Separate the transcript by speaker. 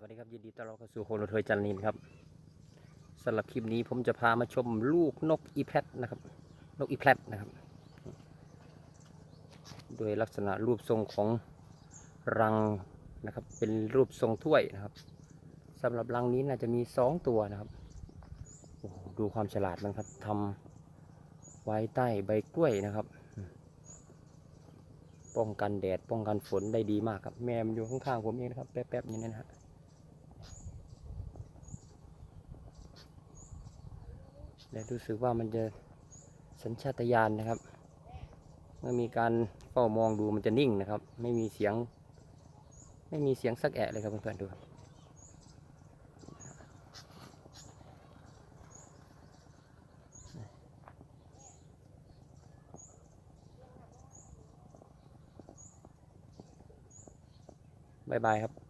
Speaker 1: สวัสดีครับยินดีต้อนรับเข้าสู่โฮโลเทยจันนินครับสำหรับคลิปนี้ผมจะพามาชมลูกนกอีแพลนะครับนกอีแพลนะครับโดยลักษณะรูปทรงของรังนะครับ เป็นรูปทรงถ้วยนะครับสำหรับรังนี้น่าจะมีสองตัวนะครับโอ้ดูความฉลาดมันครับทำไว้ใต้ใบกล้วยนะครับ ป้องกันแดดป้องกันฝนได้ดีมากครับ แม่มันอยู่ข้างๆผมเองนะครับ แป๊บๆอย่างนี้นะฮะ และรู้สึกว่ามันจะสัญชาตญาณนะครับ เมื่อมีการเฝ้ามองดูมันจะนิ่งนะครับ ไม่มีเสียง ไม่มีเสียงสักแอะเลยครับเพื่อนๆดูบบายบายครับ